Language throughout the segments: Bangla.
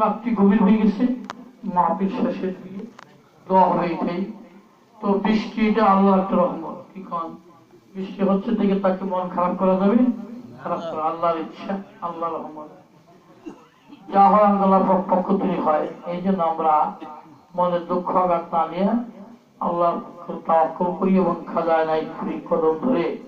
রাত্রি গভীর হয়ে গেছে মাহফিল শেষের দিকে দোয়া হবে তো বৃষ্টি এটা আল্লাহ একটা রহমত। কি কন? বৃষ্টি হচ্ছে দেখে তাকে মন খারাপ করা যাবে। খারাপ করা আল্লাহর ইচ্ছা আল্লাহ রহমত। যা হয় আল্লাহ পক্ষ থেকে হয়। এই জন্য আমরা মনের দুঃখ আঘাত না নিয়ে আল্লাহ তাওয়াক্কুল করি এবং খাজায় নাই কদম ধরে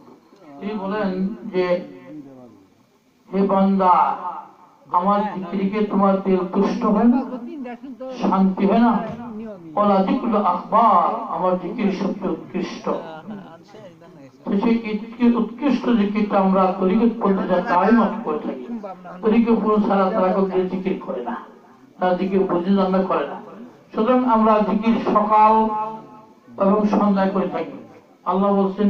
তিনি বলেন যে, হে বান্দা, আমার জিকিরকে তোমার দিল তুষ্ট হয় না, শান্তি হয় না। আমার সত্যি উৎকৃষ্ট। সুতরাং আমরা সকাল এবং সন্ধ্যায় করে থাকি। আল্লাহ বলছেন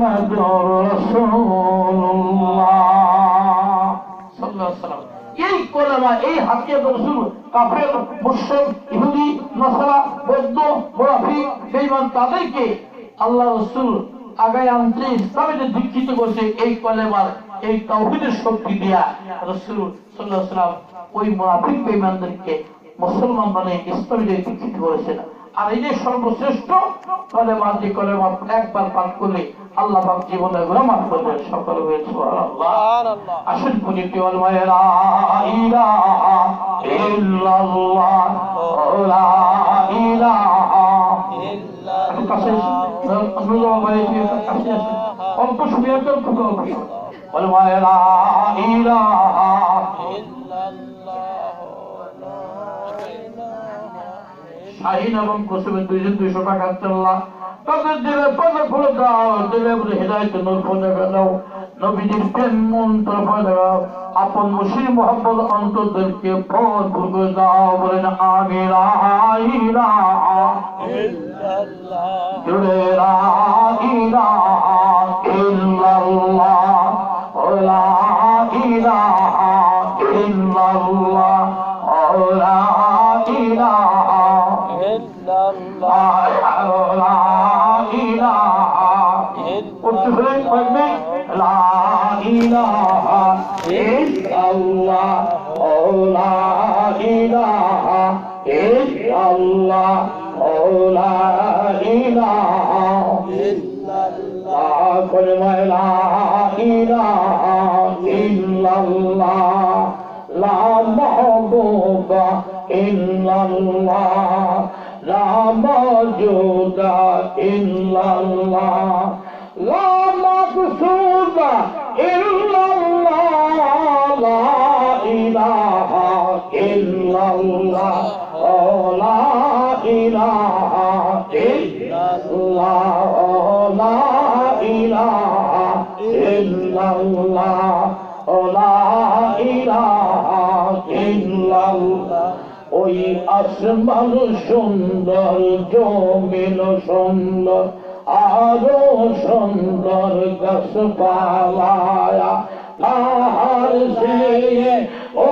মায়না এই কোলামা, এই হাতিয়ার রসুল কাফের, মুশরিক, ইহুদি, নাসারা, বৌদ্ধ আল্লাহ রসুল আগায় আনতে ইসলামে দীক্ষিত করছে এই কলেমার, এই তাওহীদের শক্তি দিয়া রসুল সাল্লাম ওই মুনাফিক বেঈমানদেরকে মুসলমান বানিয়ে ইসলামে দীক্ষিত করেছেন। আর এই যে সর্বশ্রেষ্ঠ কলেমা, যে কলেমা একবার পাঠ করলে আল্লাহ পাক জীবনে গুনাহ মাফ করে দেন সকল হয়ে সুবহানাল্লাহ। আসেন পুনিটি ওয়াল মায়রা ইলাহা ইল্লাল্লাহ। লা ইলাহা একটু কাছে অল্প সময় একটু অল্প অল্প ওয়াল মায়রা ইলাহা শাহিন এবং কুসুমের দুইজন দুইশো টাকা চাল্লা তাদের দিলে পদে ফুলে দাও, দিলে হেদায়ত নূর পদে দাও। নবীজির প্রেম মন্ত্র পদে দাও। আপন মুশির মোহাম্মদ অন্তরদেরকে ভরপুর করে দাও, বলেন আমিরা ইলা করতে হলে পড়বে লা ইলাহা ইল্লাল্লাহ ও লা ইলাহা ইল্লাল্লাহ ও লা ইলাহা ইল্লাল্লাহ কলমায়ে লা لا موجود إلا الله لا مقصود إلا الله لا إله إلا الله لا إله إلا الله لا إله إلا الله ওই আসমান সুন্দর জমিন সুন্দর আরও সুন্দর গাছপালায়া তাহার সে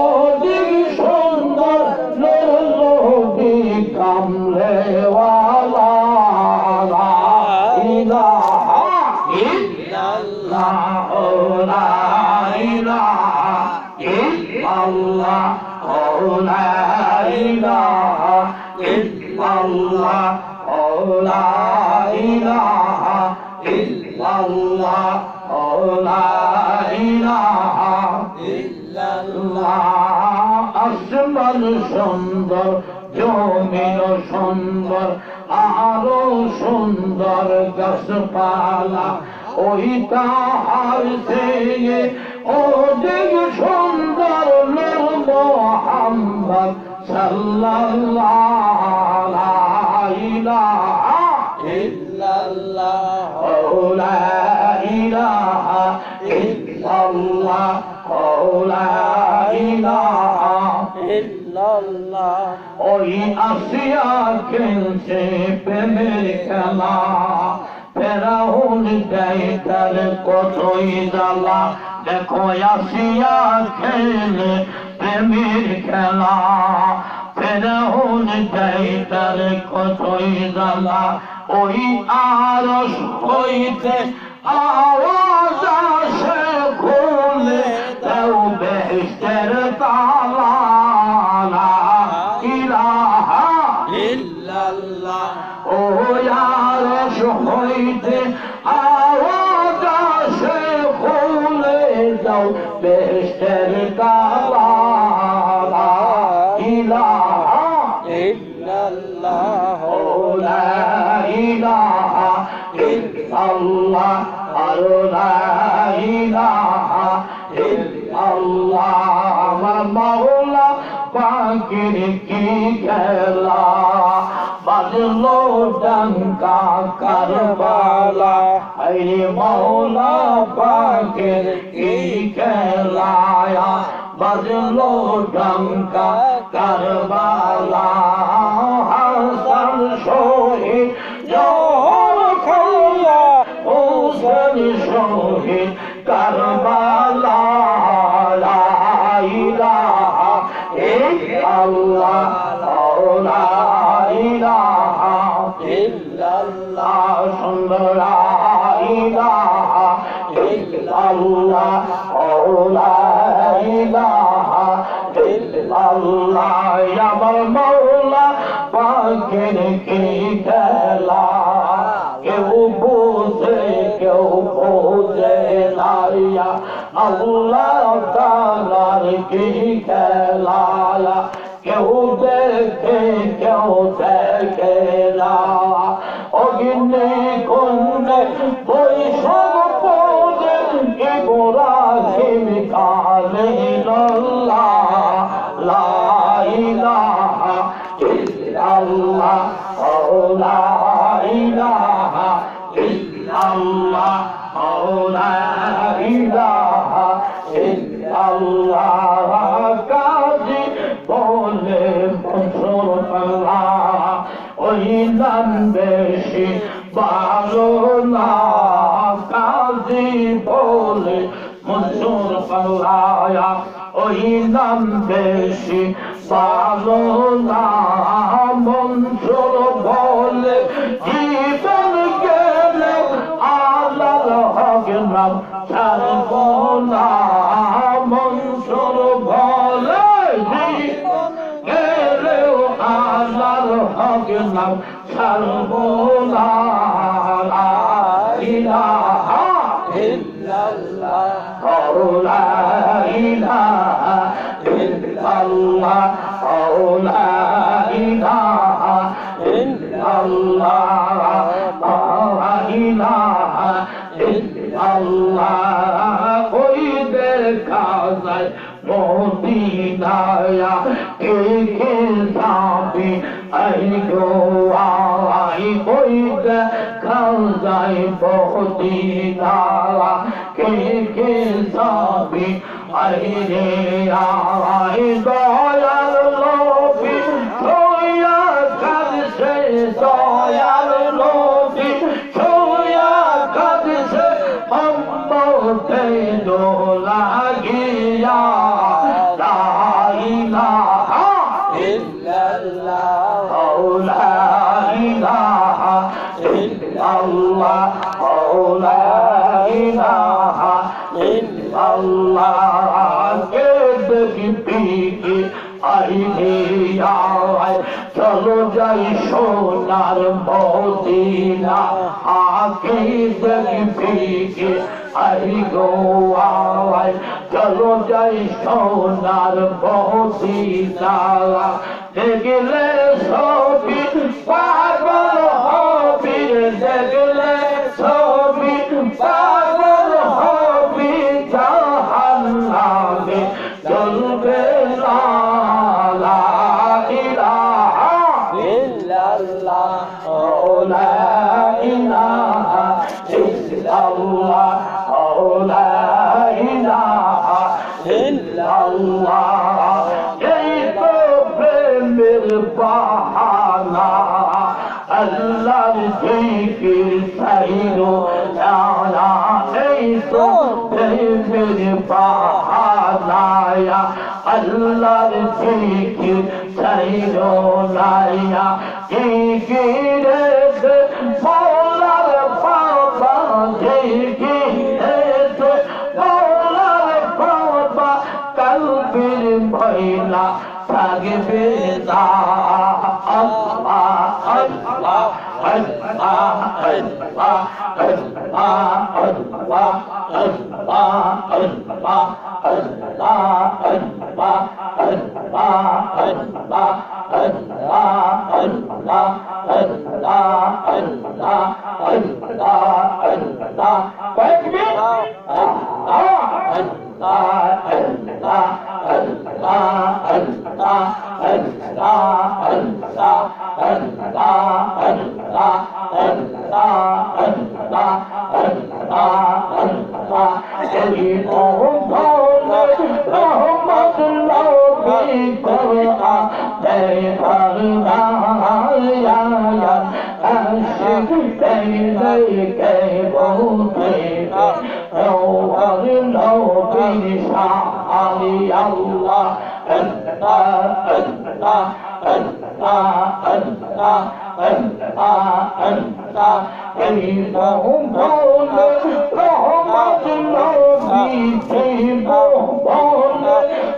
অধিক সুন্দর নবী কামলেওয়ালা তাহার সেয়ে অধিক সুন্দর নূর মোহাম্মদ সাল্লাল্লাহ ইলাহা ইল্লাল্লাহ লা ইলাহা ইল্লাল্লাহ, লা ইলাহা ইল্লাল্লাহ। ওই আসিয়া খেলছে প্রেমের খেলা। ফেরাউন দেয় তার কতই জ্বালা। দেখো আসিয়া খেলে প্রেমের খেলা। ফেরাউন দেয় তার কতই জ্বালা। ওই আরস হইতে আওয়াজ আসে খুলে দেও لا إله إلا الله আমার মাওলা পাখির কি খেলা বাজলো ডঙ্কা কারবালা আরে মাওলা পাখির কি খেলা বাজলো ডঙ্কা কারবালা শহীদ কারবালা ইলাহা ইল্লাল্লাহ সুন্দর ইলাহা ইল্লাল্লাহ আমার কেউ কেউ বোঝে না ইয়া আল্লাহ তাআলার কি খেলা কেউ দেখে কেউ বেশি ভালো না মন্ত্র বলে জীবন গেলে আলাল হক إلا الله لا إله إلا الله لا إله إلا الله ওই দেখা যায় মদিনায়া কে কে যাবে আই গো আই ওই দেখা যায় মদিনায়া কে কে द मोतीला आखी जल पी की गुआ चलो सोनी पागल আল্লাহর জিকির চাইলো নাইয়া জিকিরে মৌলার বাবা জিকিরে মৌলার বাবা কলবির মহিলা থাকবে না আল্লাহ আল্লাহ আল্লাহ আল্লাহ আল্লাহ আল্লাহ আল্লাহ আল্লাহ আল্লাহ ba ấn ba ấn ba ấn la ấn la ấn la ấn la ấn la ấn la quét biết? Dạ. أنت أنت أنت فإنهم هم لهم النبي كيفهم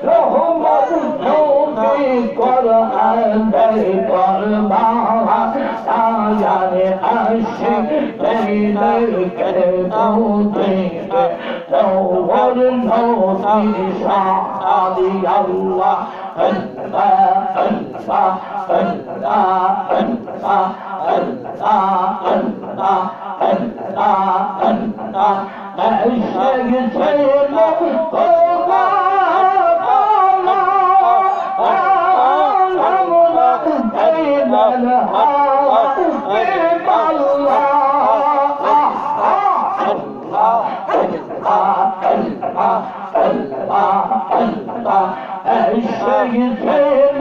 لهم النبي قد أتيت المعنى يعني أشي بين الكتبين لو النبي شعري الله أنت أنت الله الله الله and singing Taylor.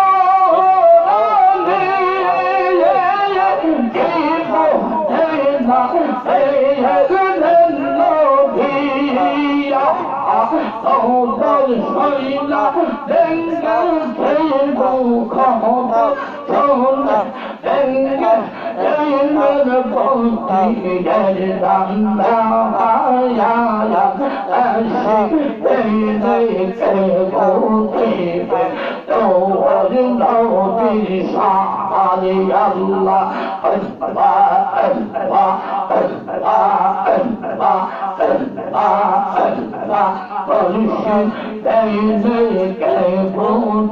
oyla Dengez değil bu kamuda Çoğunlar dengez değil bu Yerden dağlayan Eşi değil değil bu tipe Doğru lobi sağlı yalla Öhba öhba öhba öhba öhba Allah, barışın Beyni keyfun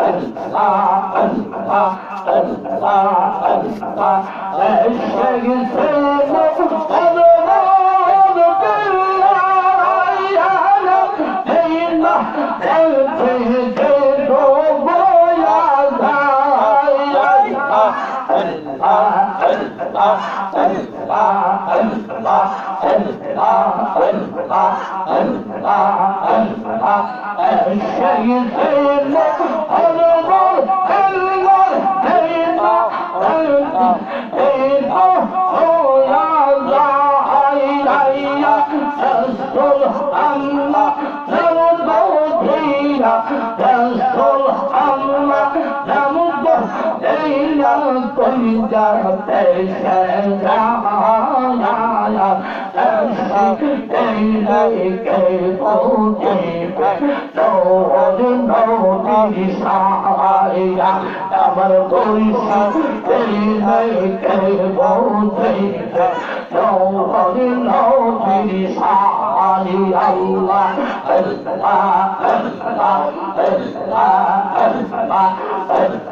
নৌধি sehri আল্লাহ আল্লাহ আল্লাহ आ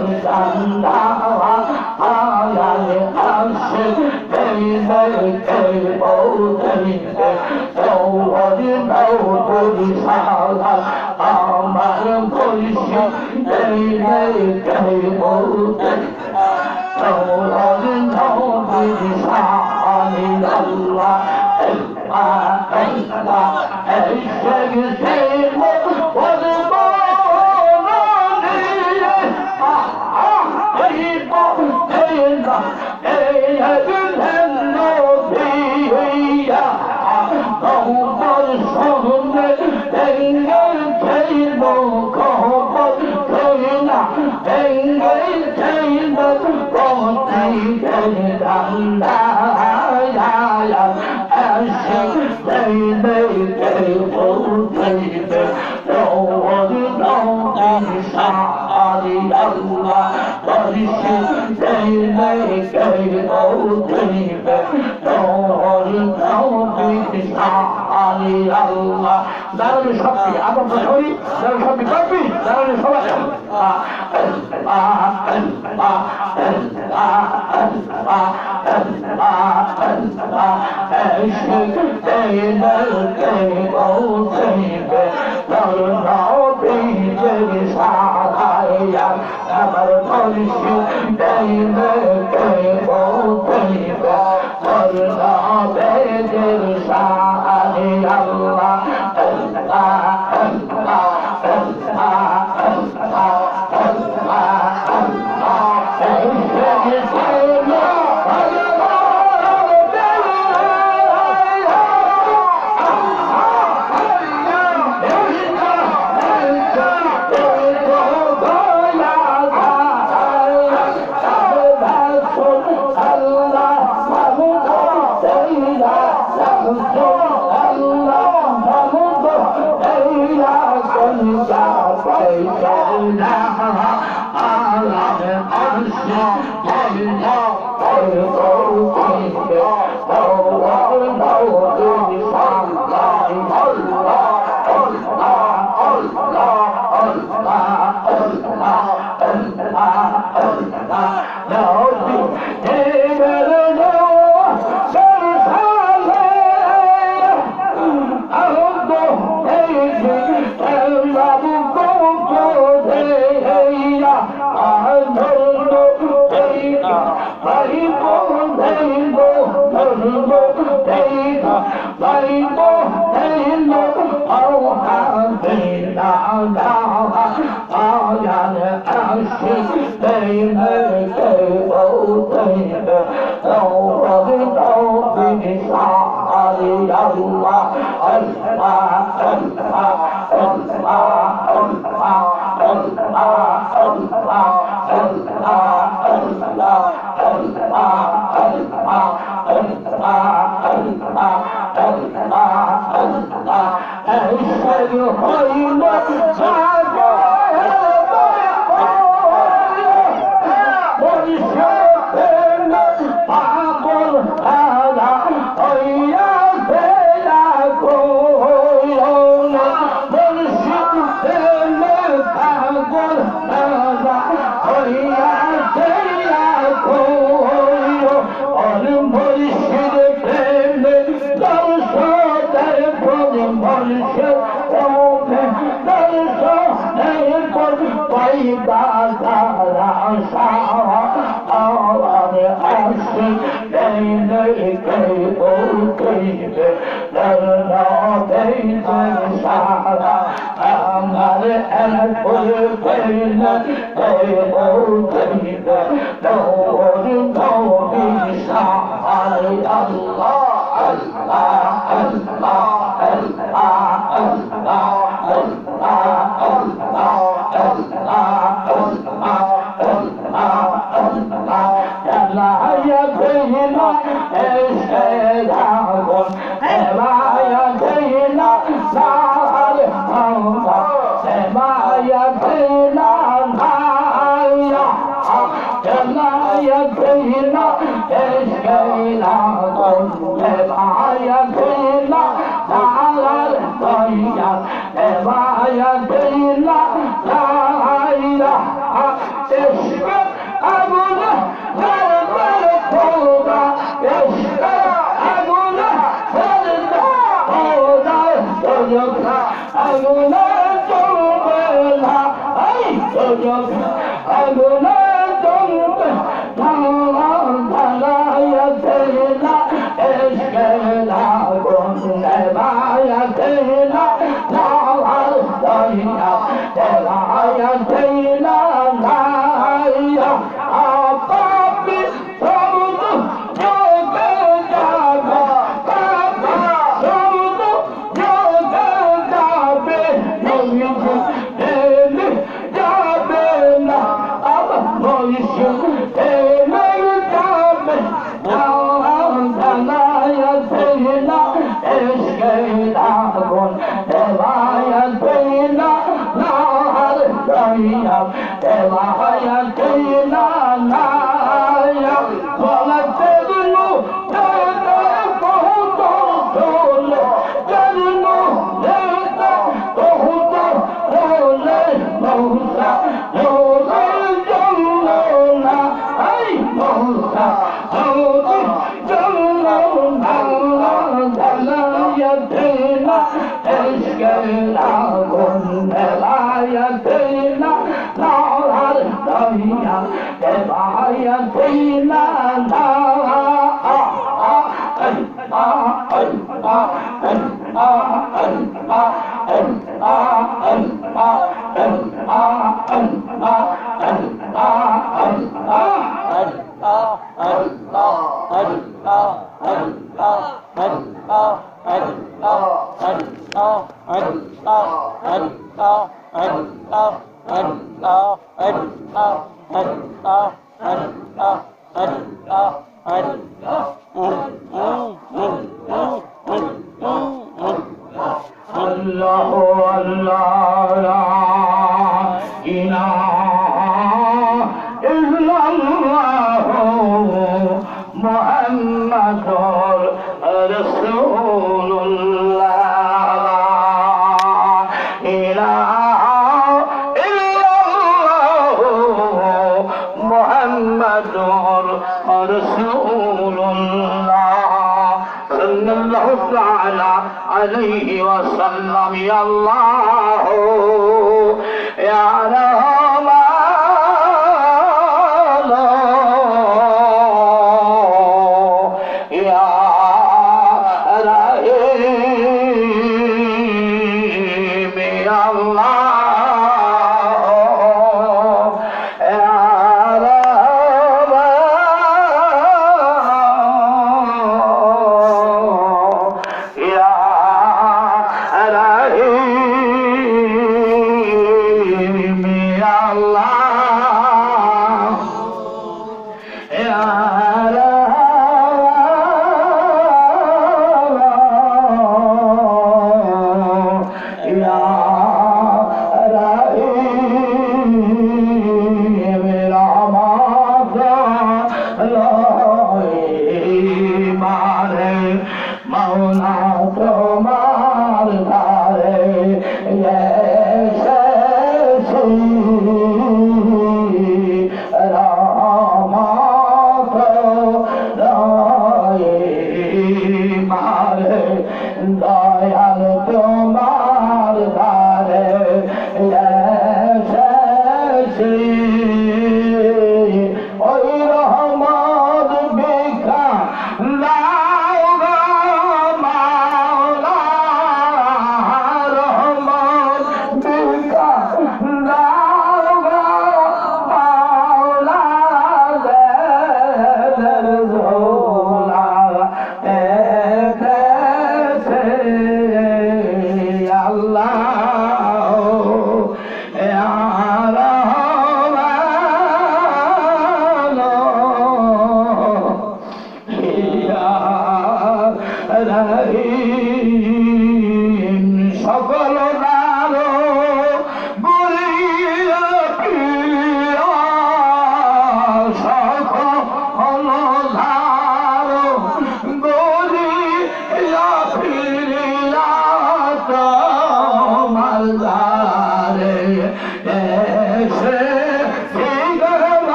আল্লাহ আল্লাহ এসে গেছে দারুণ শক্তি আবার শরীর দারুণ শক্তি করবি দারুণ সবাই دا سارا سارا او Allah. عليه وسلم يا الله يا رب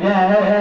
yeah, yeah, yeah.